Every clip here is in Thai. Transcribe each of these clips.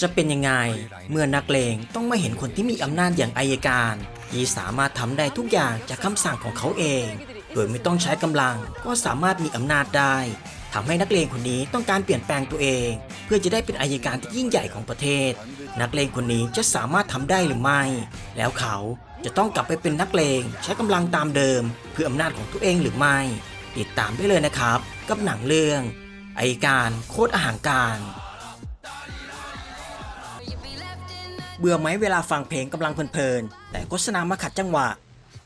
จะเป็นยังไง เมื่อนักเลงต้องมาเห็นคนที่มีอำนาจอย่างอายการที่สามารถทำได้ทุกอย่างจากคำสั่งของเขาเอง โดยไม่ต้องใช้กำลังก็สามารถมีอำนาจได้ทำให้นักเลงคนนี้ต้องการเปลี่ยนแปลงตัวเอง เพื่อจะได้เป็นอายการที่ยิ่งใหญ่ของประเทศ นักเลงคนนี้จะสามารถทำได้หรือไม่ แล้วเขาจะต้องกลับไปเป็นนักเลงใช้กำลังตามเดิม เพื่ออำนาจของตัวเองหรือไม่ ติดตามได้เลยนะครับ กับหนังเรื่องอายการโคตรอาหารการ เบื่อไหมเวลาฟังเพลงกำลังเพลินๆ แต่โฆษณามาขัดจังหวะ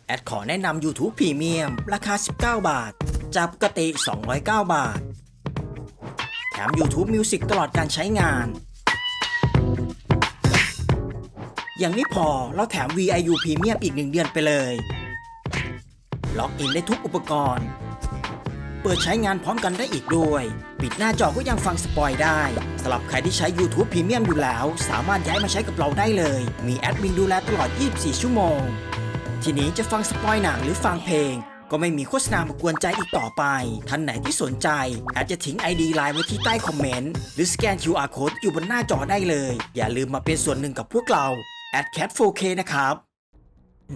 แอดขอแนะนำ YouTube Premium ราคา 19 บาท จากปกติ 209 บาท แถม YouTube Music ตลอดการใช้งาน อยังไม่พอเราแถม VIU Premium อีก1เดือนไปเลย ล็อกอินได้ทุกอุปกรณ์ เปิดใช้งานพร้อมกันได้อีกด้วย ปิดหน้าจอก็ยังฟังสปอยได้สำหรับใครที่ใช้ YouTube Premium อยู่แล้ว สามารถย้ายมาใช้กับเราได้เลย มีแอดมินดูแลตลอด 24 ชั่วโมง ทีนี้จะฟังสปอยหนังหรือฟังเพลง ก็ไม่มีโฆษณามากวนใจอีกต่อไป ท่านไหนที่สนใจอาจจะทิ้ง ID ไลน์ไว้ที่ใต้คอมเมนต์หรือสแกน QR Code อยู่บนหน้าจอได้เลย อย่าลืมมาเป็นส่วนหนึ่งกับพวกเรา a d c a t 4K นะครับ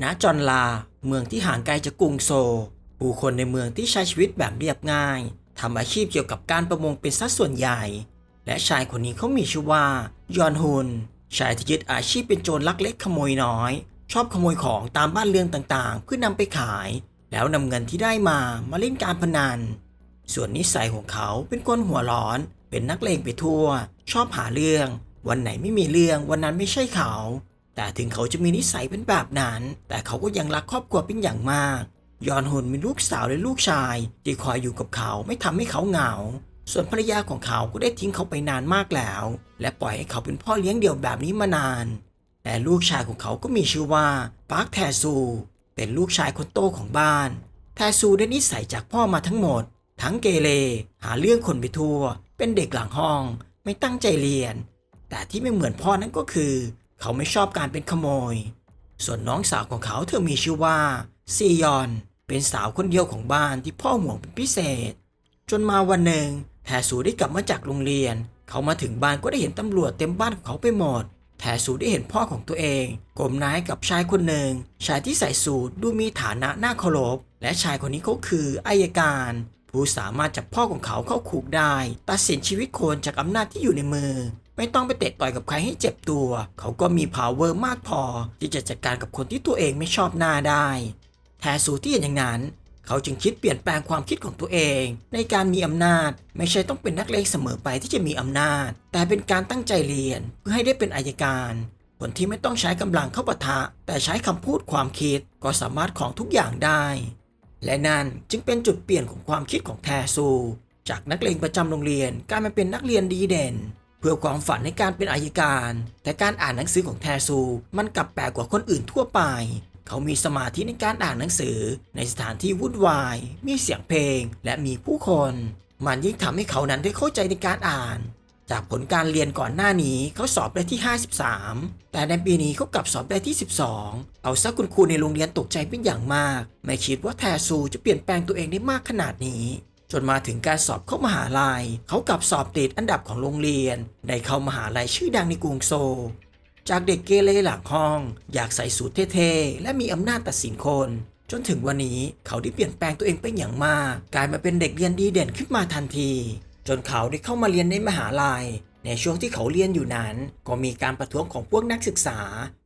ณจอนลา เมืองที่ห่างไกลจากกรุงโซ ผู้คนในเมืองที่ใช้ชีวิตแบบเรียบง่ายทำอาชีพเกี่ยวกับการประมงเป็นสัดส่วนใหญ่ และชายคนนี้เขามีชื่อว่า ยอนฮุน ชายที่ยึดอาชีพเป็นโจรลักเล็กขโมยน้อย ชอบขโมยของตามบ้านเรือนต่างๆ เพื่อนำไปขาย แล้วนำเงินที่ได้มามาเล่นการพนัน ส่วนนิสัยของเขาเป็นคนหัวร้อน เป็นนักเลงไปทั่ว ชอบหาเรื่อง วันไหนไม่มีเรื่องวันนั้นไม่ใช่เขา แต่ถึงเขาจะมีนิสัยเป็นแบบนั้น แต่เขาก็ยังรักครอบครัวเป็นอย่างมาก ยอนฮุนมีลูกสาวและลูกชายที่คอยอยู่กับเขาไม่ทำให้เขาเหงา ส่วนภรรยาของเขาก็ได้ทิ้งเขาไปนานมากแล้ว และปล่อยให้เขาเป็นพ่อเลี้ยงเดี่ยวแบบนี้มานาน แต่ลูกชายของเขาก็มีชื่อว่าปาร์คแทซู เป็นลูกชายคนโตของบ้าน แทซูได้นิสัยจากพ่อมาทั้งหมด ทั้งเกเร หาเรื่องคนไปทั่ว เป็นเด็กหลังห้อง ไม่ตั้งใจเรียน แต่ที่ไม่เหมือนพ่อนั้นก็คือ เขาไม่ชอบการเป็นขโมย ส่วนน้องสาวของเขาเธอมีชื่อว่าซียอน เป็นสาวคนเดียวของบ้านที่พ่อห่วงเป็นพิเศษ จนมาวันหนึ่งแทสูได้กลับมาจากโรงเรียน เขามาถึงบ้านก็ได้เห็นตำรวจเต็มบ้านของเขาไปหมดแทสูได้เห็นพ่อของตัวเองก้มหน้าให้กับชายคนหนึ่ง ชายที่ใส่สูทดูมีฐานะน่าเคารพ และชายคนนี้เขาคืออายการ ผู้สามารถจับพ่อของเขาเข้าคุกได้ ตัดสินชีวิตคนจากอำนาจที่อยู่ในมือ ไม่ต้องไปเตะต่อยกับใครให้เจ็บตัว เขาก็มี power มากพอ ที่จะจัดการกับคนที่ตัวเองไม่ชอบหน้าได้ แทสูที่เห็นอย่างนั้น เขาจึงคิดเปลี่ยนแปลงความคิดของตัวเอง ในการมีอำนาจ ไม่ใช่ต้องเป็นนักเลงเสมอไปที่จะมีอำนาจ แต่เป็นการตั้งใจเรียนเพื่อให้ได้เป็นอายการคนที่ไม่ต้องใช้กำลังเข้าปะทะ แต่ใช้คำพูดความคิดก็สามารถของทุกอย่างได้ และนั่นจึงเป็นจุดเปลี่ยนของความคิดของแทซู จากนักเลงประจำโรงเรียนกลายมาเป็นนักเรียนดีเด่น เพื่อความฝันในการเป็นอายการ แต่การอ่านหนังสือของแทซู มันกลับแปลกกว่าคนอื่นทั่วไป เขามีสมาธิในการอ่านหนังสือ ในสถานที่วุ่นวาย มีเสียงเพลง และมีผู้คน มันยิ่งทำให้เขานั้นได้เข้าใจในการอ่าน จากผลการเรียนก่อนหน้านี้เขาสอบได้ที่ 53 แต่ในปีนี้เขากลับสอบได้ที่ 12 เอาซะคุณครูในโรงเรียนตกใจเป็นอย่างมาก ไม่คิดว่าแทซูจะเปลี่ยนแปลงตัวเองได้มากขนาดนี้จนมาถึงการสอบเข้ามหาลัย เขากลับสอบติดอันดับของโรงเรียน ได้เข้ามหาลัยชื่อดังในกรุงโซล จากเด็กเกเรหลังห้อง อยากใส่สูทเท่ๆ และมีอำนาจตัดสินคน จนถึงวันนี้เขาได้เปลี่ยนแปลงตัวเองเป็นอย่างมาก กลายมาเป็นเด็กเรียนดีเด่นขึ้นมาทันที จนเขาได้เข้ามาเรียนในมหาลัย ในช่วงที่เขาเรียนอยู่นั้น ก็มีการประท้วงของพวกนักศึกษา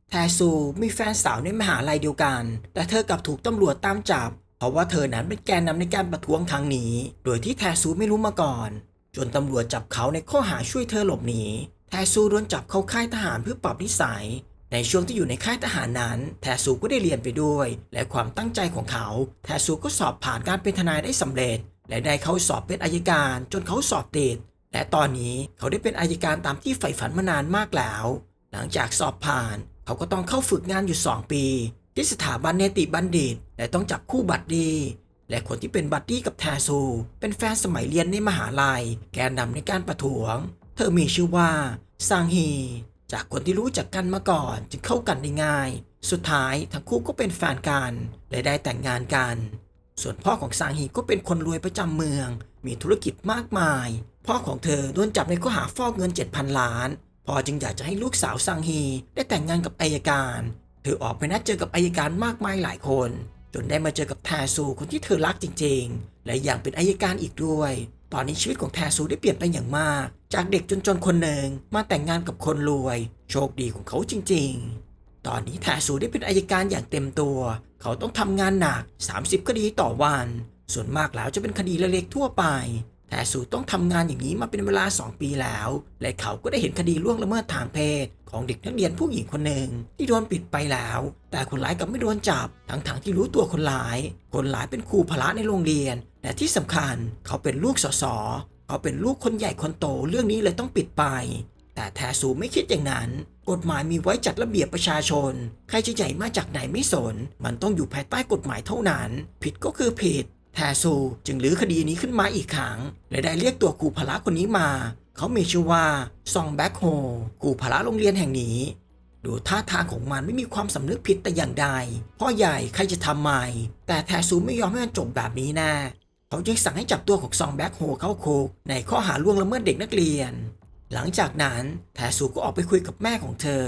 แทซูมีแฟนสาวในมหาลัยเดียวกัน แต่เธอกลับถูกตำรวจตามจับ เพราะว่าเธอนั้นเป็นแกนนำในการประท้วงครั้งนี้ โดยที่แทซูไม่รู้มาก่อน จนตำรวจจับเขาในข้อหาช่วยเธอหลบหนี แทซูโดนจับเข้าค่ายทหารเพื่อปรับนิสัย ในช่วงที่อยู่ในค่ายทหารนั้น แทซูก็ได้เรียนไปด้วย และความตั้งใจของเขา แทซูก็สอบผ่านการเป็นทนายได้สำเร็จ และได้เข้าสอบเป็นอายการจนเขาสอบติด และตอนนี้เขาได้เป็นอายการตามที่ใฝ่ฝันมานานมากแล้ว หลังจากสอบผ่าน เขาก็ต้องเข้าฝึกงานอยู่ 2 ปี ที่สถาบันเนติบัณฑิต และต้องจับคู่บัดดี้และคนที่เป็นบัดดี้กับแทซู เป็นแฟนสมัยเรียนในมหาลัย แกนนำในการประท้วง เธอมีชื่อว่าซางฮีจากคนที่รู้จักกันมาก่อนจึงเข้ากันได้ง่าย สุดท้ายทั้งคู่ก็เป็นแฟนกันและได้แต่งงานกัน ส่วนพ่อของซางฮีก็เป็นคนรวยประจำเมือง มีธุรกิจมากมาย พ่อของเธอโดนจับในข้อหาฟอกเงิน 7,000 ล้าน พ่อจึงอยากจะให้ลูกสาวซังฮีได้แต่งงานกับอายการ เธอออกไปนัดเจอกับอายการมากมายหลายคน จนได้มาเจอกับแทซูคนที่เธอรักจริง ๆ และยังเป็นอายการอีกด้วย ตอนนี้ชีวิตของแทซูได้เปลี่ยนไปอย่างมาก จากเด็กจนๆคนหนึ่งมาแต่งงานกับคนรวย โชคดีของเขาจริง ๆ ตอนนี้แทซูได้เป็นอายการอย่างเต็มตัว เขาต้องทำงานหนัก 30 คดีต่อวัน ส่วนมากแล้วจะเป็นคดีเล็กๆทั่วไปแทซูต้องทำงานอย่างนี้มาเป็นเวลา 2 ปีแล้ว และเขาก็ได้เห็นคดีล่วงละเมิดทางเพศ ของเด็กนักเรียนผู้หญิงคนหนึ่งที่โดนปิดไปแล้ว แต่คนร้ายกลับไม่โดนจับ ทั้งๆที่รู้ตัวคนร้าย คนร้ายเป็นครูพละในโรงเรียน และที่สำคัญเขาเป็นลูกสส เขาเป็นลูกคนใหญ่คนโตเรื่องนี้เลยต้องปิดไป แต่แทซูไม่คิดอย่างนั้น กฎหมายมีไว้จัดระเบียบประชาชน ใครจะใหญ่มาจากไหนไม่สน มันต้องอยู่ภายใต้กฎหมายเท่านั้น ผิดก็คือผิด แทซูจึงลื้อคดีนี้ขึ้นมาอีกครั้งและได้เรียกตัวครูพละคนนี้มา เขามีชื่อว่าซองแบ็คโฮครูพละโรงเรียนแห่งนี้ดูท่าทางของมันไม่มีความสำนึกผิดแต่อย่างใด พ่อใหญ่ใครจะทำใหม่ แต่แทซูไม่ยอมให้มันจบแบบนี้แน่ เขาจึงสั่งให้จับตัวของซองแบ็คโฮเข้าคุกในข้อหาล่วงละเมิดเด็กนักเรียน หลังจากนั้นแทซูก็ออกไปคุยกับแม่ของเธอ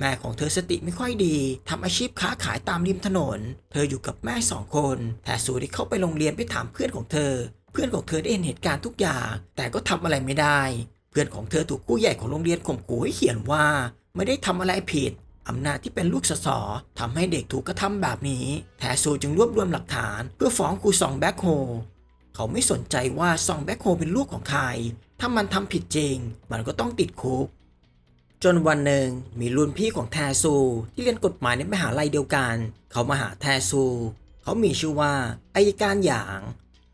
แม่ของเธอสติไม่ค่อยดีทำอาชีพค้าขายตามริมถนน เธออยู่กับแม่สองคนแทซูได้เข้าไปโรงเรียนไปถามเพื่อนของเธอ เพื่อนของเธอได้เห็นเหตุการณ์ทุกอย่าง แต่ก็ทำอะไรไม่ได้ เพื่อนของเธอถูกผู้ใหญ่ของโรงเรียนข่มขู่ให้เขียนว่า ไม่ได้ทำอะไรผิดอำนาจที่เป็นลูกสสทำให้เด็กถูกกระทำแบบนี้ แทซูจึงรวบรวมหลักฐาน เพื่อฟ้องครูซองแบ็คโฮ เขาไม่สนใจว่าซองแบ็คโฮเป็นลูกของใคร ถ้ามันทำผิดจริง มันก็ต้องติดคุก จนวันหนึ่งมีรุ่นพี่ของแทซู ที่เรียนกฎหมายในมหาลัยเดียวกัน เขามาหาแทซู เขามีชื่อว่าอายการหยาง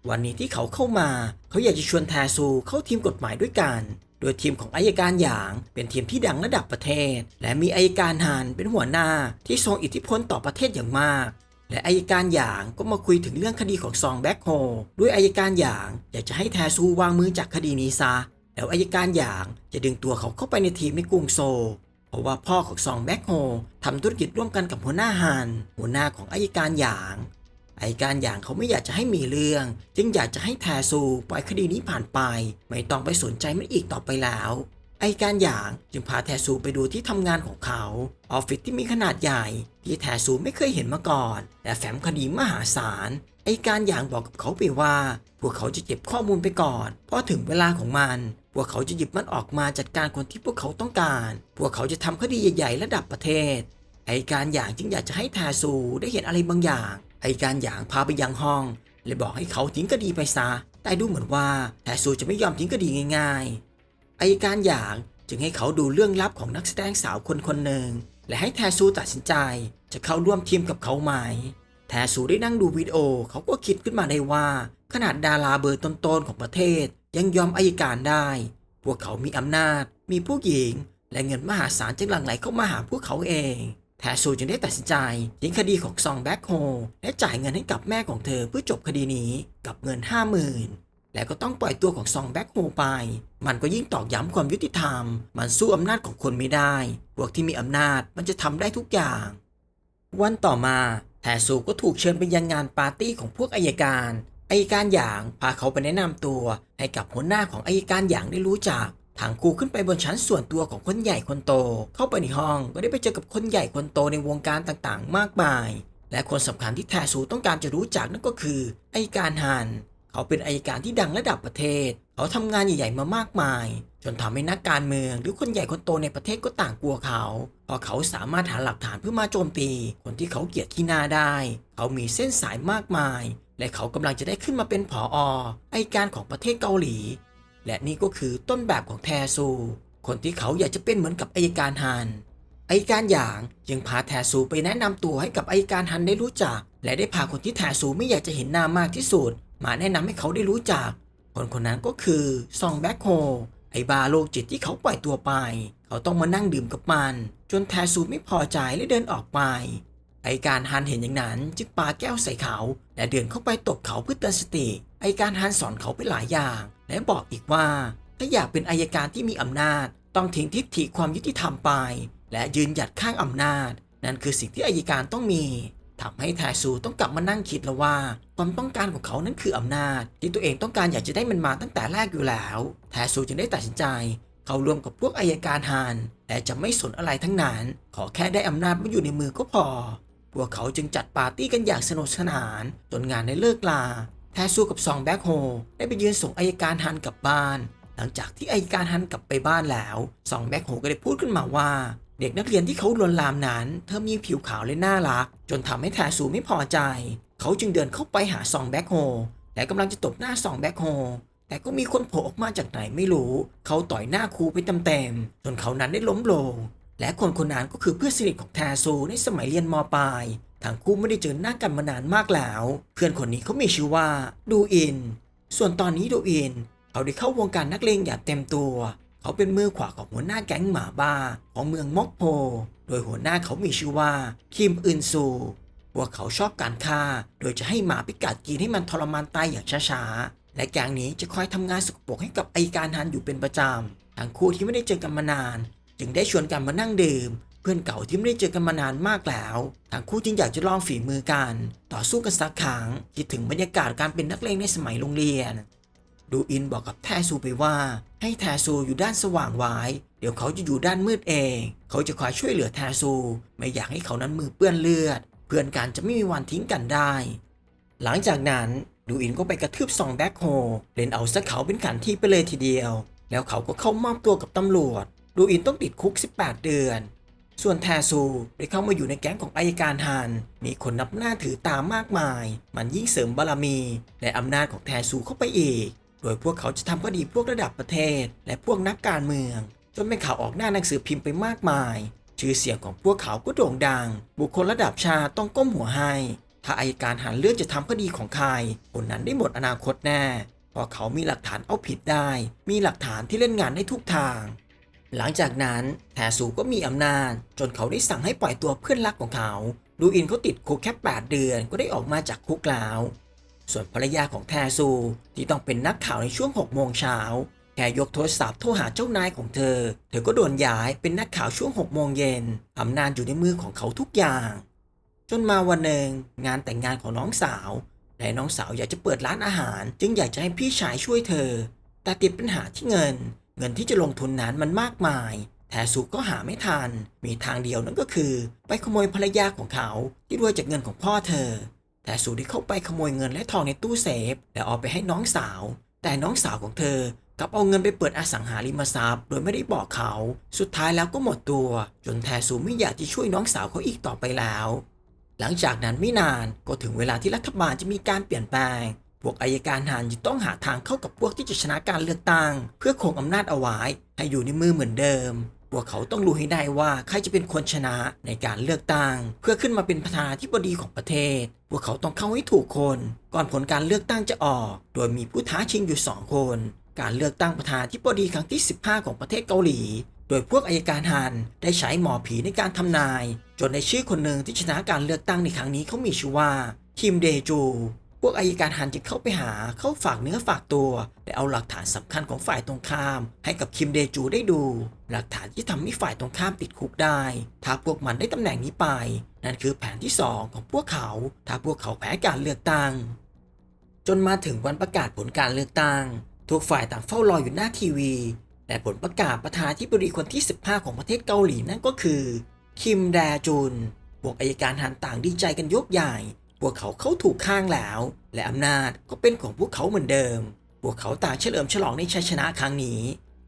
วันนี้ที่เขาเข้ามา เขาอยากจะชวนแทซูเข้าทีมกฎหมายด้วยกัน โดยทีมของอายการหยางเป็นทีมที่ดังระดับประเทศ และมีอายการฮานเป็นหัวหน้าที่ทรงอิทธิพลต่อประเทศอย่างมาก และอายการหยางก็มาคุยถึงเรื่องคดีของซองแบ็คโฮด้วยอายการหยางอยากจะให้แทซูวางมือจากคดีนี้ซะแล้วอายการหยางจะดึงตัวเขาเข้าไปในทีมในกรุงโซ เพราะว่าพ่อของซองแบ็คโฮทำธุรกิจร่วมกันกับหัวหน้าฮานหัวหน้าของอายการหยางอายการหยางเขาไม่อยากจะให้มีเรื่อง จึงอยากจะให้แทซูปล่อยคดีนี้ผ่านไป ไม่ต้องไปสนใจมันอีกต่อไปแล้ว ไอการหยางจึงพาแทซูไปดูที่ทำงานของเขา ออฟฟิศที่มีขนาดใหญ่ที่แทซูไม่เคยเห็นมาก่อน และแฟ้มคดีมหาศาล ไอการอย่างบอกกับเขาไปว่า พวกเขาจะเก็บข้อมูลไปก่อนพราะถึงเวลาของมัน พวกเขาจะหยิบมันออกมาจัดการคนที่พวกเขาต้องการ พวกเขาจะทำคดีใหญ่ๆระดับประเทศ ไอการอย่างจึงอยากจะให้แทซูได้เห็นอะไรบางอย่าง ไอการอย่างพาไปยังห้องเลยบอกให้เขาทิ้งคดีไปซะ แต่ดูเหมือนว่าแทซูจะไม่ยอมทิ้งคดีง่ายๆ ไอการอยางจึงให้เขาดูเรื่องลับของนักแสดงสาวคนคนหนึ่ง และให้แทซูตัดสินใจ จะเข้าร่วมทีมกับเขาไหม แทซูได้นั่งดูวิดีโอเขาก็คิดขึ้นมาได้ว่า ขนาดดาราเบอร์ต้นๆของประเทศ ยังยอมอายการได้ พวกเขามีอำนาจ มีผู้หญิง และเงินมหาศาลจึงหลั่งไหลเข้ามาหาพวกเขาเองแทซูจึงได้ตัดสินใจทิ้งคดีของซองแบ็คโฮและจ่ายเงินให้กับแม่ของเธอเพื่อจบคดีนี้กับเงิน 50,000 และก็ต้องปล่อยตัวของซองแบ็คโฮไป มันก็ยิ่งตอกย้ำความยุติธรรม มันสู้อำนาจของคนไม่ได้ พวกที่มีอำนาจมันจะทำได้ทุกอย่าง วันต่อมาแทซูก็ถูกเชิญไปยังงานปาร์ตี้ของพวกอายการอายการหยางพาเขาไปแนะนำตัวให้กับหัวหน้าของอายการหยางได้รู้จักทางกูขึ้นไปบนชั้นส่วนตัวของคนใหญ่คนโต เข้าไปในห้องก็ได้ไปเจอกับคนใหญ่คนโตในวงการต่างๆ มากมาย และคนสำคัญที่แทซูต้องการจะรู้จักนั่นก็คืออายการฮัน เขาเป็นอายการที่ดังระดับประเทศ เขาทำงานใหญ่ๆมามากมาย จนทำให้นักการเมือง หรือคนใหญ่คนโตในประเทศก็ต่างกลัวเขาเพราะเขาสามารถหาหลักฐานเพื่อมาโจมตี คนที่เขาเกลียดที่หน้าได้ เขามีเส้นสายมากมาย และเขากำลังจะได้ขึ้นมาเป็นผอออัยการของประเทศเกาหลี และนี่ก็คือต้นแบบของแทซู คนที่เขาอยากจะเป็นเหมือนกับอายการฮันอายการหยางจึงพาแทซูไปแนะนำตัวให้กับอายการฮันได้รู้จัก และได้พาคนที่แทซูไม่อยากจะเห็นหน้ามากที่สุด มาแนะนำให้เขาได้รู้จัก คนคนนั้นก็คือซองแบ็คโฮไอบาโรคจิตที่เขาปล่อยตัวไป เขาต้องมานั่งดื่มกับมัน จนแทซูไม่พอใจและเดินออกไป ไอการฮันเห็นอย่างนั้นจึงปาแก้วใส่เขา และเดินเข้าไปตบเขาเพื่อเตือนสติ ไอการฮันสอนเขาไปหลายอย่าง และบอกอีกว่าถ้าอยากเป็นอายการที่มีอำนาจ ต้องทิ้งทิฏฐิความยุติธรรมไป และยืนหยัดข้างอำนาจ นั่นคือสิ่งที่อายการต้องมี ทำให้แทซูต้องกลับมานั่งคิดแล้วว่า ความต้องการของเขานั้นคืออำนาจ ที่ตัวเองต้องการอยากจะได้มันมาตั้งแต่แรกอยู่แล้ว แทซูจึงได้ตัดสินใจ เข้าร่วมกับพวกอายการฮานและจะไม่สนอะไรทั้งนั้น ขอแค่ได้อำนาจมาอยู่ในมือก็พอ พวกเขาจึงจัดปาร์ตี้กันอย่างสนุกสนานจนงานได้เลิกลา แทสูกับซองแบ็คโฮได้ไปยืนส่งอายการฮันกลับบ้าน หลังจากที่อายการฮันกลับไปบ้านแล้วซองแบ็คโฮก็ได้พูดขึ้นมาว่า เด็กนักเรียนที่เขาลวนลามนั้น เธอมีผิวขาวและน่ารัก จนทำให้แทซูไม่พอใจ เขาจึงเดินเข้าไปหาซองแบ็คโฮและกำลังจะตบหน้าซองแบ็คโฮแต่ก็มีคนโผล่ออกมาจากไหนไม่รู้ เขาต่อยหน้าครูไปเต็มๆจนเขานั้นได้ล้มลง และคนคนนั้นก็คือเพื่อนสนิทของแทซูในสมัยเรียนมปลาย ทั้งคู่ไม่ได้เจอหน้ากันมานานมากแล้ว เพื่อนคนนี้เขามีชื่อว่าดูอิน ส่วนตอนนี้ดูอิน เขาได้เข้าวงการนักเลงอย่างเต็มตัว เขาเป็นมือขวาของหัวหน้าแก๊งหมาบ้าของเมืองมอกโพ โดยหัวหน้าเขามีชื่อว่าคิมอึนซูพวกเขาชอบการฆ่า โดยจะให้หมาพิกัดกินให้มันทรมานตายอย่างช้าๆ และแก๊งนี้จะคอยทำงานสกปรกให้กับไอการฮันอยู่เป็นประจำ ทั้งคู่ที่ไม่ได้เจอกันมานาน จึงได้ชวนกันมานั่งดื่ม เพื่อนเก่าที่ไม่ได้เจอกันมานานมากแล้ว ทั้งคู่จึงอยากจะลองฝีมือกัน ต่อสู้กันสักครั้งคิดถึงบรรยากาศการเป็นนักเลงในสมัยโรงเรียน ดูอินบอกกับแทซูไปว่า ให้แทซูอยู่ด้านสว่างไว้เดี๋ยวเขาจะอยู่ด้านมืดเอง เขาจะคอยช่วยเหลือแทซู ไม่อยากให้เขานั้นมือเปื้อนเลือด เพื่อนกันจะไม่มีวันทิ้งกันได้ หลังจากนั้นดูอินก็ไปกระทืบซองแบ็คโฮเล่นเอาซะเขาเป็นขันที่ไปเลยทีเดียว แล้วเขาก็เข้ามอบตัวกับตำรวจ ดูอินต้องติดคุก 18 เดือน ส่วนแทซูได้เข้ามาอยู่ในแก๊งของอายการฮัน มีคนนับหน้าถือตามมากมาย มันยิ่งเสริมบารมี และอำนาจของแทซูเข้าไปอีก ดยพวกเขาจะทำคดีพวกระดับประเทศ และพวกนักการเมือง จนเป็นข่าวออกหน้าหนังสือพิมพ์ไปมากมาย ชื่อเสียงของพวกเขาก็โด่งดัง บุคคลระดับชาติต้องก้มหัวให้ ถ้าอายการหันเลือกจะทำคดีของใคร คนนั้นได้หมดอนาคตแน่เพราะเขามีหลักฐานเอาผิดได้ มีหลักฐานที่เล่นงานได้ทุกทาง หลังจากนั้นแทซูก็มีอำนาจ จนเขาได้สั่งให้ปล่อยตัวเพื่อนรักของเขา ดูอินเขาติดคุกแค่ 8 เดือนก็ได้ออกมาจากคุกแล้ว ส่วนภรรยาของแทซูที่ต้องเป็นนักข่าวในช่วง6โมงเช้าแค่ยกโทรศัพท์โทรหาเจ้านายของเธอ เธอก็โดนย้ายเป็นนักข่าวช่วง6โมงเย็นอำนาจอยู่ในมือของเขาทุกอย่าง จนมาวันหนึ่งงานแต่งงานของน้องสาวและน้องสาวอยากจะเปิดร้านอาหาร จึงอยากจะให้พี่ชายช่วยเธอ แต่ติดปัญหาที่เงิน เงินที่จะลงทุนนั้นมันมากมาย แทสุก็หาไม่ทัน มีทางเดียวนั่นก็คือ ไปขโมยภรรยาของเขาที่รวยจากเงินของพ่อเธอ แต่สูได้เข้าไปขโมยเงินและทองในตู้เซฟ แล้วเอาไปให้น้องสาว แต่น้องสาวของเธอกลับเอาเงินไปเปิดอสังหาริมทรัพย์ โดยไม่ได้บอกเขา สุดท้ายแล้วก็หมดตัว จนแทสูไม่อยากจะช่วยน้องสาวเขาอีกต่อไปแล้ว หลังจากนั้นไม่นานก็ถึงเวลาที่รัฐบาลจะมีการเปลี่ยนแปลง พวกอายการหารจะต้องหาทางเข้ากับพวกที่จะชนะการเลือกตั้ง เพื่อคงอำนาจเอาไว้ให้อยู่ในมือเหมือนเดิม พวกเขาต้องรู้ให้ได้ว่าใครจะเป็นคนชนะในการเลือกตั้ง เพื่อขึ้นมาเป็นประธานาธิบดีของประเทศ พวกเขาต้องเข้าให้ถูกคน ก่อนผลการเลือกตั้งจะออก โดยมีผู้ท้าชิงอยู่สองคน การเลือกตั้งประธานาธิบดีครั้งที่ 15 ของประเทศเกาหลี โดยพวกอายการฮันได้ใช้หมอผีในการทำนาย จนในชื่อคนหนึ่งที่ชนะการเลือกตั้งในครั้งนี้เขามีชื่อว่าคิมเดจู พวกอายการฮันจึงเข้าไปหาเข้าฝากเนื้อฝากตัว และเอาหลักฐานสำคัญของฝ่ายตรงข้าม ให้กับคิมเดจูได้ดู หลักฐานที่ทำให้ฝ่ายตรงข้ามติดคุกได้ ถ้าพวกมันได้ตำแหน่งนี้ไป นั่นคือแผนที่สองของพวกเขา ถ้าพวกเขาแพ้การเลือกตั้ง จนมาถึงวันประกาศผลการเลือกตั้ง ทุกฝ่ายต่างเฝ้ารออยู่หน้าทีวี และผลประกาศประธานาธิบดีคนที่ 15 ของประเทศเกาหลีนั่นก็คือ คิมแดจุนพวกอายการฮันต่างดีใจกันยกใหญ่ พวกเขาเข้าถูกข้างแล้ว และอำนาจก็เป็นของพวกเขาเหมือนเดิม พวกเขาต่างเฉลิมฉลองในชัยชนะครั้งนี้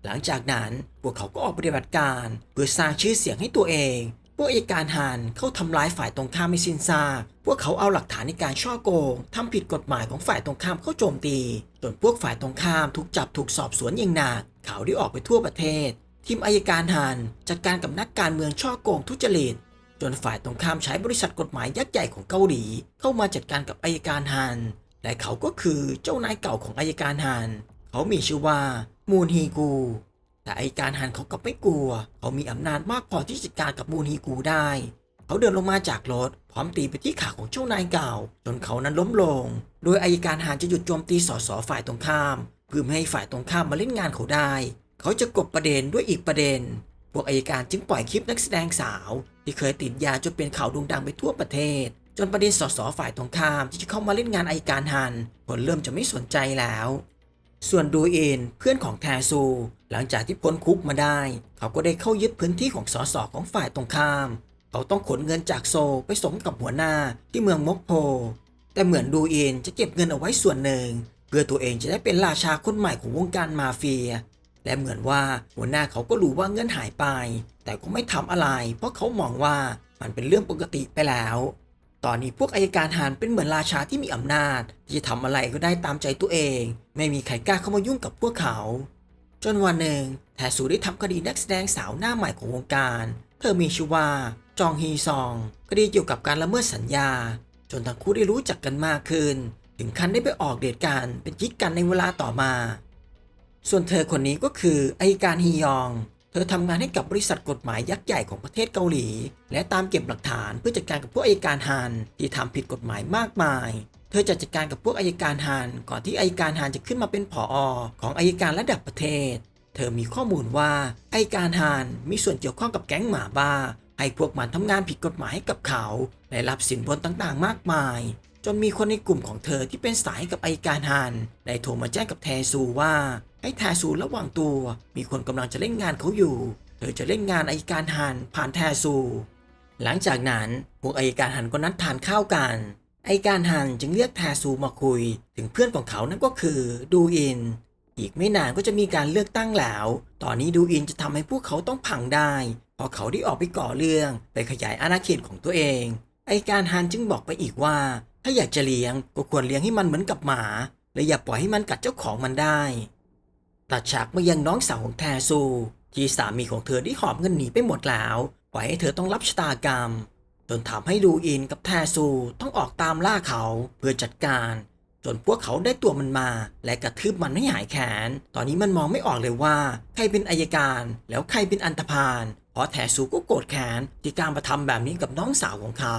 หลังจากนั้นพวกเขาก็ออกปฏิบัติการ เพื่อสร้างชื่อเสียงให้ตัวเองพวกอัยการฮันเข้าทำร้ายฝ่ายตรงข้ามไม่สิ้นซาก พวกเขาเอาหลักฐานในการช่อโกงทำผิดกฎหมายของฝ่ายตรงข้ามเข้าโจมตี จนพวกฝ่ายตรงข้ามถูกจับถูกสอบสวนอย่างหนัก ข่าวได้ออกไปทั่วประเทศ ทีมอายการฮันจัดการกับนักการเมืองช่อโกงทุจริต จนฝ่ายตรงข้ามใช้บริษัทกฎหมายยักษ์ใหญ่ของเกาหลี เข้ามาจัดการกับอายการฮันและเขาก็คือเจ้านายเก่าของอายการฮันเขามีชื่อว่ามูนฮีกู แต่อายการฮันเขากลับไม่กลัว เขามีอำนาจมากพอที่จะจัดการกับมูนฮีกูได้ เขาเดินลงมาจากรถ พร้อมตีไปที่ขาของเจ้านายเก่า จนเขานั้นล้มลง โดยอายการฮันจะหยุดโจมตีสสฝ่ายตรงข้ามเพื่อไม่ให้ฝ่ายตรงข้ามมาเล่นงานเขาได้ เขาจะกบประเด็นด้วยอีกประเด็น พวกอายการจึงปล่อยคลิปนักแสดงสาว ที่เคยติดยาจนเป็นข่าวโด่งดังไปทั่วประเทศ จนประเด็นสสฝ่ายตรงข้ามที่จะเข้ามาเล่นงานอายการฮันคนเริ่มจะไม่สนใจแล้ว ส่วนดูเอนเพื่อนของแทซู หลังจากที่พ้นคุกมาได้ เขาก็ได้เข้ายึดพื้นที่ของสสของฝ่ายตรงข้าม เขาต้องขนเงินจากโซไปสมกับหัวหน้าที่เมืองมกโพแต่เหมือนดูเอนจะเก็บเงินเอาไว้ส่วนหนึ่ง เพื่อตัวเองจะได้เป็นราชาคนใหม่ของวงการมาเฟีย และเหมือนว่าหัวหน้าเขาก็รู้ว่าเงินหายไป แต่ก็ไม่ทำอะไร เพราะเขามองว่ามันเป็นเรื่องปกติไปแล้ว ตอนนี้พวกอายการหานเป็นเหมือนราชาที่มีอำนาจ ที่จะทำอะไรก็ได้ตามใจตัวเอง ไม่มีใครกล้าเข้ามายุ่งกับพวกเขา จนวันหนึ่งแทสูได้ทำคดีนักแสดงสาวหน้าใหม่ของวงการ เธอมีชื่อว่าจองฮีซองคดีเกี่ยวกับการละเมิดสัญญา จนทั้งคู่ได้รู้จักกันมากขึ้น ถึงขั้นได้ไปออกเดทกันเป็นกิ๊กกันในเวลาต่อมา ส่วนเธอคนนี้ก็คืออายการฮียอง เธอทำงานให้กับบริษัทกฎหมายยักษ์ใหญ่ของประเทศเกาหลี และตามเก็บหลักฐานเพื่อจัดการกับพวกอายการฮานที่ทำผิดกฎหมายมากมาย เธอจะจัดการกับพวกอายการฮานก่อนที่อายการฮานจะขึ้นมาเป็นผออของอายการระดับประเทศ เธอมีข้อมูลว่าอายการฮานมีส่วนเกี่ยวข้องกับแก๊งหมาบ้าให้พวกมันทำงานผิดกฎหมายให้กับเขาและรับสินบนต่างๆ มากมายจนมีคนในกลุ่มของเธอที่เป็นสายกับอายการฮานได้โทรมาแจ้งกับแทซูว่า ให้แทซูระวังตัว มีคนกำลังจะเล่นงานเขาอยู่ เธอจะเล่นงานอายการฮานผ่านแทซู หลังจากนั้นพวกอายการฮันก็นัดทานข้าวกันอายการฮันจึงเรียกแทซูมาคุย ถึงเพื่อนของเขานั่นก็คือดูอิน อีกไม่นานก็จะมีการเลือกตั้งแล้ว ตอนนี้ดูอินจะทำให้พวกเขาต้องพังได้เพราะเขาได้ออกไปก่อเรื่องไปขยายอาณาเขตของตัวเองอายการฮันจึงบอกไปอีกว่า ถ้าอยากจะเลี้ยงก็ควรเลี้ยงให้มันเหมือนกับหมาและอย่าปล่อยให้มันกัดเจ้าของมันได้ ตัดฉากมายังน้องสาวของแทซู ที่สามีของเธอได้หอบเงินหนีไปหมดแล้ว ปล่อยให้เธอต้องรับชะตากรรม จนทำให้ดูอินกับแทซูต้องออกตามล่าเขาเพื่อจัดการจนพวกเขาได้ตัวมันมา และกระทืบมันไม่หายแขน ตอนนี้มันมองไม่ออกเลยว่า ใครเป็นอายการ แล้วใครเป็นอันธพาลเพราะแทซูก็โกรธแค้นที่การมาทำแบบนี้กับน้องสาวของเขา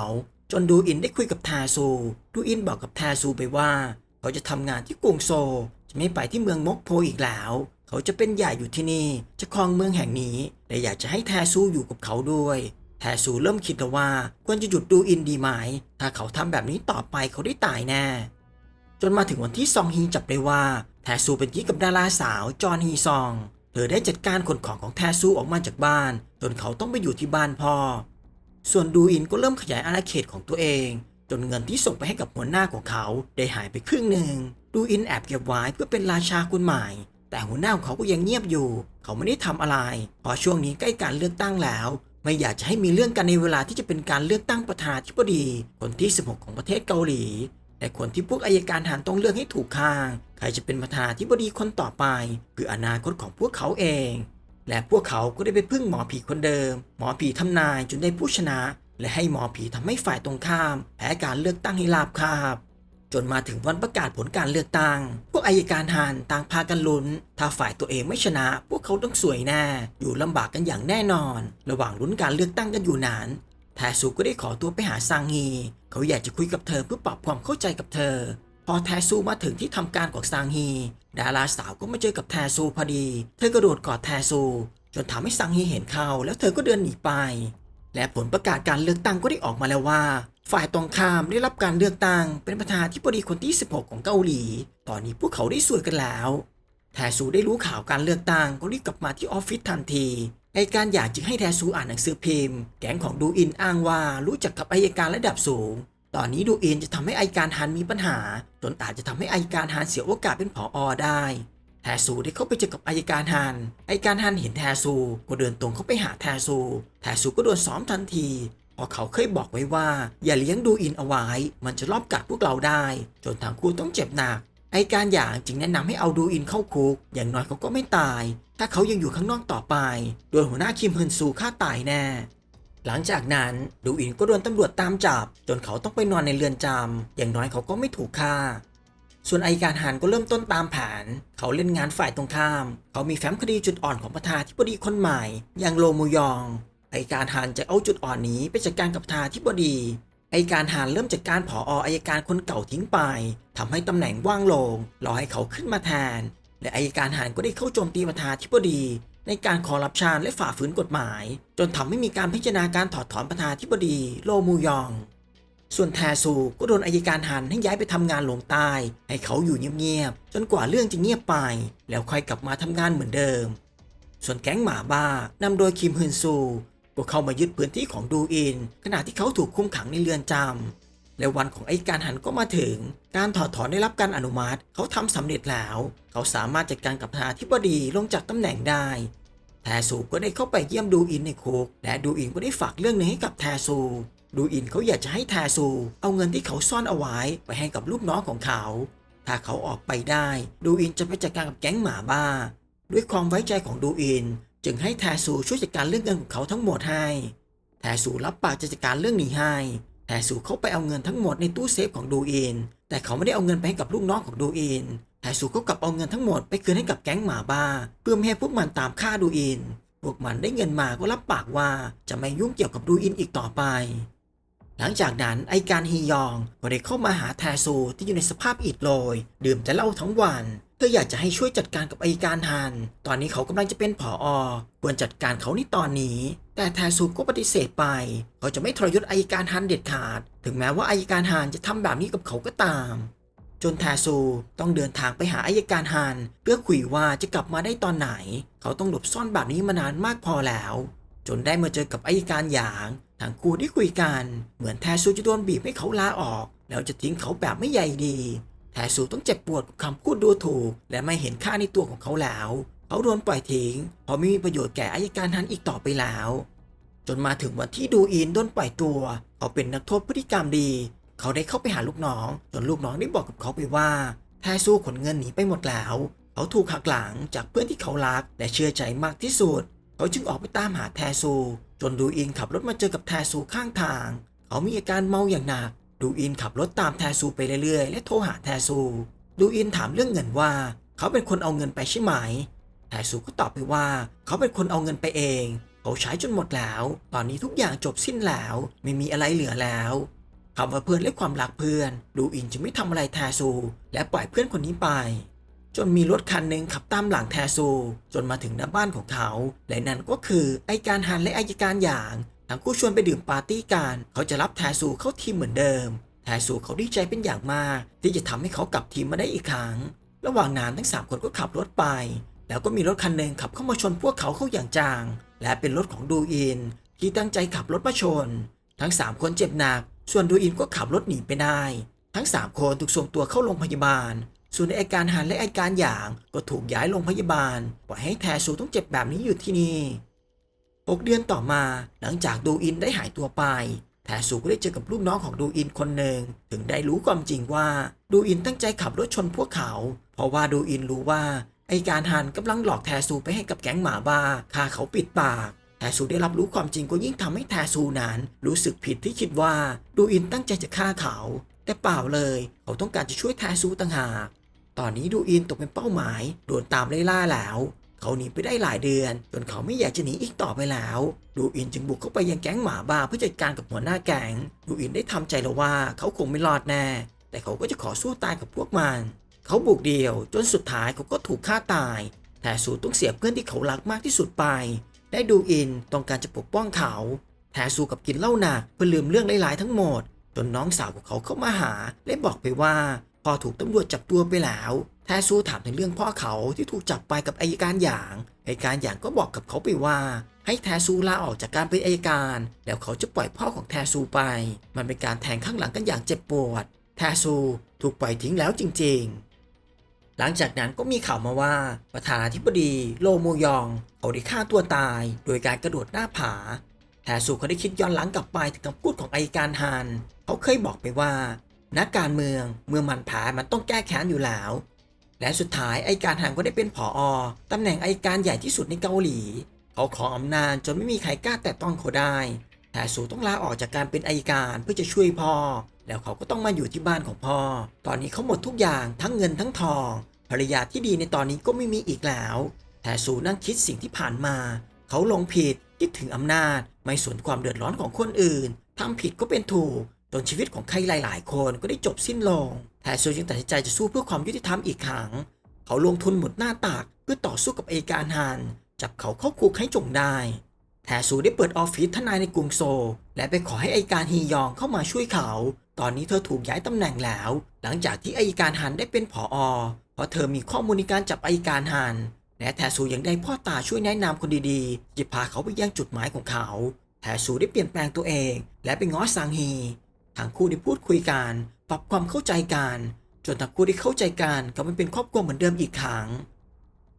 จนดูอินได้คุยกับแทซู ดูอินบอกกับแทซูไปว่า เขาจะทำงานที่กรุงโซล จะไม่ไปที่เมืองมกโพอีกแล้ว เขาจะเป็นใหญ่อยู่ที่นี่ จะครองเมืองแห่งนี้ และอยากจะให้แทซูอยู่กับเขาด้วย แทซูเริ่มคิดแล้วว่าควรจะหยุดดูอินดีไหม ถ้าเขาทำแบบนี้ต่อไปเขาได้ตายแน่ จนมาถึงวันที่ซองฮีจับได้ว่า แทซูเป็นกิ๊กกับดาราสาวจอห์นฮีซอง เธอได้จัดการขนของของแทซูออกมาจากบ้าน จนเขาต้องไปอยู่ที่บ้านพ่อ ส่วนดูอินก็เริ่มขยายอาณาเขตของตัวเอง จนเงินที่ส่งไปให้กับหัวหน้าของเขาได้หายไปครึ่งหนึ่ง ดูอินแอบเก็บไว้เพื่อเป็นราชาคนใหม่ แต่หัวหน้าของเขาก็ยังเงียบอยู่ เขาไม่ได้ทำอะไรเพราะช่วงนี้ใกล้การเลือกตั้งแล้ว ไม่อยากจะให้มีเรื่องกันในเวลาที่จะเป็นการเลือกตั้งประธานาธิบดี คนที่ 16 ของประเทศเกาหลีแต่คนที่พวกอายการทหารต้องเลือกให้ถูกข้าง ใครจะเป็นประธานาธิบดีคนต่อไป คืออนาคตของพวกเขาเอง และพวกเขาก็ได้ไปพึ่งหมอผีคนเดิม หมอผีทำนายจนได้ผู้ชนะ และให้หมอผีทำให้ฝ่ายตรงข้ามแพ้การเลือกตั้งให้ราบคาบ จนมาถึงวันประกาศผลการเลือกตั้ง พวกอายการฮานต่างพากันลุ้น ถ้าฝ่ายตัวเองไม่ชนะ พวกเขาต้องสวยแน่ อยู่ลำบากกันอย่างแน่นอน ระหว่างลุ้นการเลือกตั้งกันอยู่นานแทซูก็ได้ขอตัวไปหาซางฮี เขาอยากจะคุยกับเธอเพื่อปรับความเข้าใจกับเธอ พอแทซูมาถึงที่ทำการของซางฮี ดาราสาวก็มาเจอกับแทซูพอดี เธอกระโดดกอดแทซู จนทำให้ซางฮีเห็นเขาแล้วเธอก็เดินหนีไป และผลประกาศการเลือกตั้งก็ได้ออกมาแล้วว่า ฝ่ายตรงข้ามได้รับการเลือกตั้งเป็นประธานาธิบดีคนที่ 16 ของเกาหลี ตอนนี้พวกเขาได้สวยกันแล้วแทซูได้รู้ข่าวการเลือกตั้งก็รีบกลับมาที่ออฟฟิศทันทีไอการอยากจึงให้แทซูอ่านหนังสือพิมพ์ แก๊งของดูอินอ้างว่ารู้จักกับอายการระดับสูง ตอนนี้ดูอินจะทำให้อายการฮันมีปัญหา จนอาจจะทำให้อายการฮันเสียโอกาสเป็นผออได้แทซูได้เข้าไปเจอกับอายการฮันอายการฮันเห็นแทซูก็เดินตรงเข้าไปหาแทซูแทซูก็โดนซ้อมทันที เพราะเขาเคยบอกไว้ว่า อย่าเลี้ยงดูอินเอาไว้ มันจะลอบกัดพวกเราได้ จนทางคู่ต้องเจ็บหนักไอการอย่างจึงแนะนำให้เอาดูอินเข้าคุก อย่างน้อยเขาก็ไม่ตาย ถ้าเขายังอยู่ข้างนอกต่อไป โดนหัวหน้าคิมฮึนซูฆ่าตายแน่ หลังจากนั้นดูอินก็โดนตำรวจตามจับ จนเขาต้องไปนอนในเรือนจำอย่างน้อยเขาก็ไม่ถูกฆ่า ส่วนไอการฮันก็เริ่มต้นตามแผน เขาเล่นงานฝ่ายตรงข้าม เขามีแฟ้มคดีจุดอ่อนของประธานาธิบดีคนใหม่อย่างโลมูยอง ไอการฮันจะเอาจุดอ่อนนี้ไปจัดการกับประธานาธิบดีไอการฮันเริ่มจัดการผออายการคนเก่าทิ้งไปทำให้ตำแหน่งว่างลงรอให้เขาขึ้นมาแทน และอายการฮันก็ได้เข้าโจมตีประธานธิบดี ในการคอร์รัปชันและฝ่าฝืนกฎหมาย จนทำให้มีการพิจารณาการถอดถอนประธานธิบดีโลมูยอง ส่วนแทซูก็โดนอายการฮันให้ย้ายไปทำงานลงใต้ให้เขาอยู่เงียบๆจนกว่าเรื่องจะเงียบไป แล้วค่อยกลับมาทำงานเหมือนเดิม ส่วนแก๊งหมาบ้านำโดยคิมฮึนซู ก็เข้ามายึดพื้นที่ของดูอิน ขณะที่เขาถูกคุมขังในเรือนจำและวันของไอ้การหันก็มาถึง การถอดถอนได้รับการอนุมัติ เขาทำสำเร็จแล้ว เขาสามารถจัดการกับประธานาธิบดีลงจากตำแหน่งได้ แทซูก็ได้เข้าไปเยี่ยมดูอินในคุก และดูอินก็ได้ฝากเรื่องนึงให้กับแทซูดูอินเขาอยากจะให้แทซูเอาเงินที่เขาซ่อนเอาไว้ไปให้กับลูกน้องของเขา ถ้าเขาออกไปได้ ดูอินจะไปจัดการกับแก๊งหมาบ้า ด้วยความไว้ใจของดูอิน จึงให้แทซูช่วยจัดการเรื่องเงินของเขาทั้งหมดให้ แทซูรับปากจะจัดการเรื่องนี้ให้ แทซูเขาไปเอาเงินทั้งหมดในตู้เซฟของดูอินแต่เขาไม่ได้เอาเงินไปให้กับลูกน้องของดูอินแทซูก็กลับเอาเงินทั้งหมดไปคืนให้กับแก๊งหมาบ้า เพื่อไม่ให้พวกมันตามฆ่าดูอินพวกมันได้เงินมาก็รับปากว่าจะไม่ยุ่งเกี่ยวกับดูอินอีกต่อไป หลังจากนั้นไอการฮียองก็ได้เข้ามาหาแทซูที่อยู่ในสภาพอิดโรยดื่มแต่เหล้าทั้งวัน เพื่ออยากจะให้ช่วยจัดการกับไอการฮันตอนนี้เขากำลังจะเป็นผออควรจัดการเขาในตอนนี้ แต่แทซูก็ปฏิเสธไป เขาจะไม่ทรยศไอการฮันเด็ดขาด ถึงแม้ว่าไอการฮันจะทำแบบนี้กับเขาก็ตาม จนแทซูต้องเดินทางไปหาอายการฮันเพื่อคุยว่าจะกลับมาได้ตอนไหน เขาต้องหลบซ่อนแบบนี้มานานมากพอแล้ว จนได้มาเจอกับอายการหยางทั้งคู่ได้คุยกัน เหมือนแทซูจะโดนบีบให้เขาลาออก แล้วจะทิ้งเขาแบบไม่ใยดี แทซูต้องเจ็บปวดกับคำพูดดูถูก และไม่เห็นค่าในตัวของเขาแล้ว เขาโดนปล่อยทิ้งเพราะไม่มีประโยชน์แก่อายการฮันอีกต่อไปแล้ว จนมาถึงวันที่ดูอินโดนปล่อยตัว เขาเป็นนักโทษพฤติกรรมดี เขาได้เข้าไปหาลูกน้อง จนลูกน้องได้บอกกับเขาไปว่าแทซูขนเงินหนีไปหมดแล้ว เขาถูกหักหลังจากเพื่อนที่เขารักและเชื่อใจมากที่สุด เขาจึงออกไปตามหาแทซู จนดูอินขับรถมาเจอกับแทซูข้างทาง เขามีอาการเมาอย่างหนัก ดูอินขับรถตามแทซูไปเรื่อยๆ และโทรหาแทซู ดูอินถามเรื่องเงินว่า เขาเป็นคนเอาเงินไปใช่ไหม แทซูก็ตอบไปว่า เขาเป็นคนเอาเงินไปเอง เขาใช้จนหมดแล้ว ตอนนี้ทุกอย่างจบสิ้นแล้ว ไม่มีอะไรเหลือแล้วคำว่าเพื่อนและความรักเพื่อน ดูอินจะไม่ทำอะไรแทซู และปล่อยเพื่อนคนนี้ไป จนมีรถคันหนึ่งขับตามหลังแทซู จนมาถึงหน้าบ้านของเขา และนั่นก็คือไอการฮันและไอการหยาง ทั้งคู่ชวนไปดื่มปาร์ตี้กัน เขาจะรับแทซูเข้าทีมเหมือนเดิม แทซูเขาดีใจเป็นอย่างมาก ที่จะทำให้เขากลับทีมมาได้อีกครั้ง ระหว่างนั้นทั้งสามคนก็ขับรถไป แล้วก็มีรถคันหนึ่งขับเข้ามาชนพวกเขาเข้าอย่างจัง และเป็นรถของดูอิน ที่ตั้งใจขับรถมาชน ทั้งสามคนเจ็บหนัก ส่วนดูอินก็ขับรถหนีไปได้ ทั้งสามคนถูกส่งตัวเข้าโรงพยาบาล ส่วนไอการหันและไอการหยางก็ถูกย้ายโรงพยาบาลปล่อยให้แทซูต้องเจ็บแบบนี้อยู่ที่นี่ หกเดือนต่อมา หลังจากดูอินได้หายตัวไปแทซูก็ได้เจอกับลูกน้องของดูอินคนหนึ่ง ถึงได้รู้ความจริงว่าดูอินตั้งใจขับรถชนพวกเขา เพราะว่าดูอินรู้ว่าไอการฮันกำลังหลอกแทซูไปให้กับแก๊งหมาบ้าฆ่าเขาปิดปากแทซูได้รับรู้ความจริงก็ยิ่งทำให้แทซูนั้นรู้สึกผิดที่คิดว่าดูอินตั้งใจจะฆ่าเขา แต่เปล่าเลย เขาต้องการจะช่วยแทซูต่างหาก ตอนนี้ดูอินตกเป็นเป้าหมายโดนตามไล่ล่าแล้ว เขาหนีไปได้หลายเดือน จนเขาไม่อยากจะหนีอีกต่อไปแล้ว ดูอินจึงบุกเข้าไปยังแก๊งหมาบ้าเพื่อจัดการกับหัวหน้าแก๊งดูอินได้ทำใจแล้วว่าเขาคงไม่รอดแน่ แต่เขาก็จะขอสู้ตายกับพวกมัน เขาบุกเดียว จนสุดท้ายเขาก็ถูกฆ่าตาย แต่สูต้องเสียเพื่อนที่เขารักมากที่สุดไป ได้ดูอินต้องการจะปกป้องเขาแทสูกับกินเหล้าหนักเพื่อลืมเรื่องร้ายๆทั้งหมด จนน้องสาวของเขาเข้ามาหาและบอกไปว่าพอถูกตำรวจจับตัวไปแล้ว แทซูถามถึงเรื่องพ่อเขาที่ถูกจับไปกับอายการหยาง อายการหยางก็บอกกับเขาไปว่า ให้แทซูลาออกจากการเป็นอายการ แล้วเขาจะปล่อยพ่อของแทซูไป มันเป็นการแทงข้างหลังกันอย่างเจ็บปวด แทซูถูกปล่อยทิ้งแล้วจริง ๆ หลังจากนั้นก็มีข่าวมาว่า ประธานาธิบดีโลโมยองเขาได้ฆ่าตัวตาย โดยการกระโดดหน้าผา แทซูเขาได้คิดย้อนหลังกลับไปถึงคำพูดของอายการฮัน เขาเคยบอกไปว่านักการเมืองเมื่อมันแพ้มันต้องแก้แค้นอยู่แล้ว และสุดท้ายไอการฮันก็ได้เป็นผออตำแหน่งไอการใหญ่ที่สุดในเกาหลี เขาขออำนาจจนไม่มีใครกล้าแตะต้องเขาได้แต่สูต้องลาออกจากการเป็นไอการเพื่อจะช่วยพ่อ แล้วเขาก็ต้องมาอยู่ที่บ้านของพ่อ ตอนนี้เขาหมดทุกอย่างทั้งเงินทั้งทอง ภรรยาที่ดีในตอนนี้ก็ไม่มีอีกแล้ว แต่สูนั่งคิดสิ่งที่ผ่านมา เขาลงผิดคิดถึงอำนาจ ไม่สนความเดือดร้อนของคนอื่นทำผิดก็เป็นถูก จนชีวิตของใครหลาย ๆ คนก็ได้จบสิ้นลงแต่ซูจึงตัดสินใจจะสู้เพื่อความยุติธรรมอีกครั้ง เขาลงทุนหมดหน้าตักเพื่อต่อสู้กับเอการฮันจับเขาเข้าคุกให้จงได้ แทซูได้เปิดออฟฟิศทนายในกรุงโซลและไปขอให้ไอการฮียองเข้ามาช่วยเขา ตอนนี้เธอถูกย้ายตำแหน่งแล้ว หลังจากที่ไอการฮันได้เป็นผออเพราะเธอมีข้อมูลในการจับไอการฮันและแทซูยังได้พ่อตาช่วยแนะนำคนดีๆจะพาเขาไปยังจุดหมายของเขา แทซูได้เปลี่ยนแปลงตัวเอง และไปง้อซางฮี ทั้งคู่ได้พูดคุยกัน ปรับความเข้าใจกัน จนทั้งคู่ได้เข้าใจกันกลับมาเป็นครอบครัวเหมือนเดิมอีกครั้ง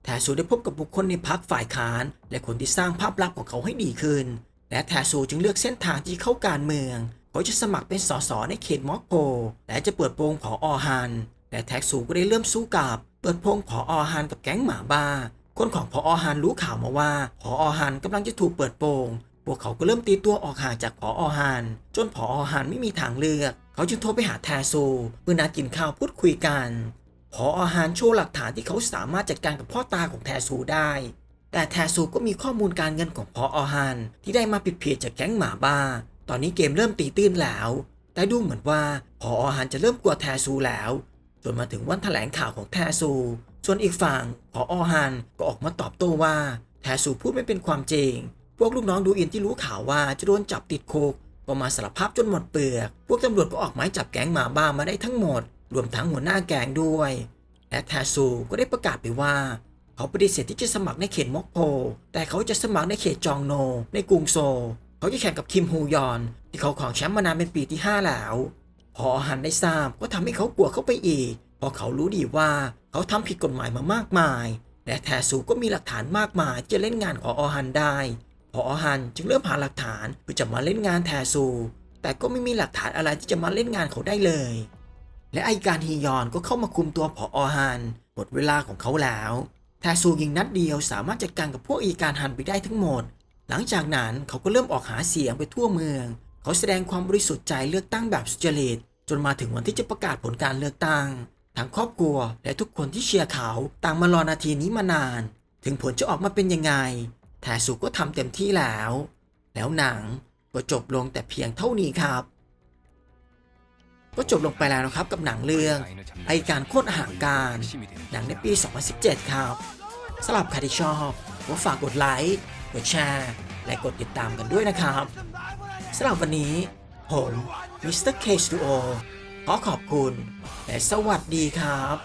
แทซูได้พบกับบุคคลในพรรคฝ่ายค้าน และคนที่สร้างภาพลักษณ์ของเขาให้ดีขึ้น และแทซูจึงเลือกเส้นทางที่เข้าการเมือง เขาจะสมัครเป็นสสในเขตมอกโกและจะเปิดโปงผออฮันและแท็กซูก็ได้เริ่มสู้กับ เปิดโปงผออฮันกับแก๊งหมาบ้า คนของผออฮันรู้ข่าวมาว่าผออฮันกำลังจะถูกเปิดโปง วกเขาก็เริ่มตีตัวออกห่างจากผออฮันจนผออฮันไม่มีทางเลือก เขาจึงโทรไปหาแทซูเพื่อนัดกินข้าวพูดคุยกันพออหารโชว์หลักฐานที่เขาสามารถจัดการกับพ่อตาของแทซูได้ แต่แทซูก็มีข้อมูลการเงินของพออหารที่ได้มาผิดเพียจากแก๊งหมาบ้า ตอนนี้เกมเริ่มตีตื้นแล้ว แต่ดูเหมือนว่าพออหารจะเริ่มกลัวแทซูแล้วจนมาถึงวันแถลงข่าวของแทซูส่วนอีกฝั่งพออหารก็ออกมาตอบโต้ว่าแทซูพูดไม่เป็นความจริง พวกลูกน้องดูอินที่รู้ข่าวว่าจะโดนจับติดคุกก็มาสารภาพจนหมดเปลือก พวกตำรวจก็ออกหมายจับแก๊งหมาบ้ามาได้ทั้งหมด รวมทั้งหัวหน้าแก๊งด้วย และแทซูก็ได้ประกาศไปว่า เขาปฏิเสธที่จะสมัครในเขตมอกโพ แต่เขาจะสมัครในเขตจองโน ในกรุงโซลเขาจะแข่งกับคิมฮูยอน ที่เขาของแชมป์มานานเป็นปีที่ 5 แล้ว พอฮันได้ทราบก็ทำให้เขากลัวเข้าไปอีก เพราะเขารู้ดีว่าเขาทำผิดกฎหมายมามากมาย และแทซูก็มีหลักฐานมากมายจะเล่นงานของออฮันได้ พอฮันจึงเริ่มหาหลักฐานเพื่อจะมาเล่นงานแทซู แต่ก็ไม่มีหลักฐานอะไรที่จะมาเล่นงานเขาได้เลย และไอการฮียอนก็เข้ามาคุมตัวผออฮันหมดเวลาของเขาแล้วแทซูยิงนัดเดียวสามารถจัดการกับพวกอีการฮันไปได้ทั้งหมด หลังจากนั้นเขาก็เริ่มออกหาเสียงไปทั่วเมือง เขาแสดงความบริสุทธิ์ใจเลือกตั้งแบบสุจริตจนมาถึงวันที่จะประกาศผลการเลือกตั้งทั้งครอบครัวและทุกคนที่เชียร์เขาต่างมารอนาทีนี้มานาน ถึงผลจะออกมาเป็นยังไง แทซูก็ทำเต็มที่แล้ว แล้วหนังก็จบลงแต่เพียงเท่านี้ครับ ก็จบลงไปแล้วนะครับกับหนังเรื่องไอการโคตรอาหารการ หนังในปี 2017 ครับสำหรับใครที่ชอบก็ฝากกดไลค์กดแชร์และกดติดตามกันด้วยนะครับสำหรับวันนี้ ผมมิสเตอร์เคสตูโอขอขอบคุณ และสวัสดีครับ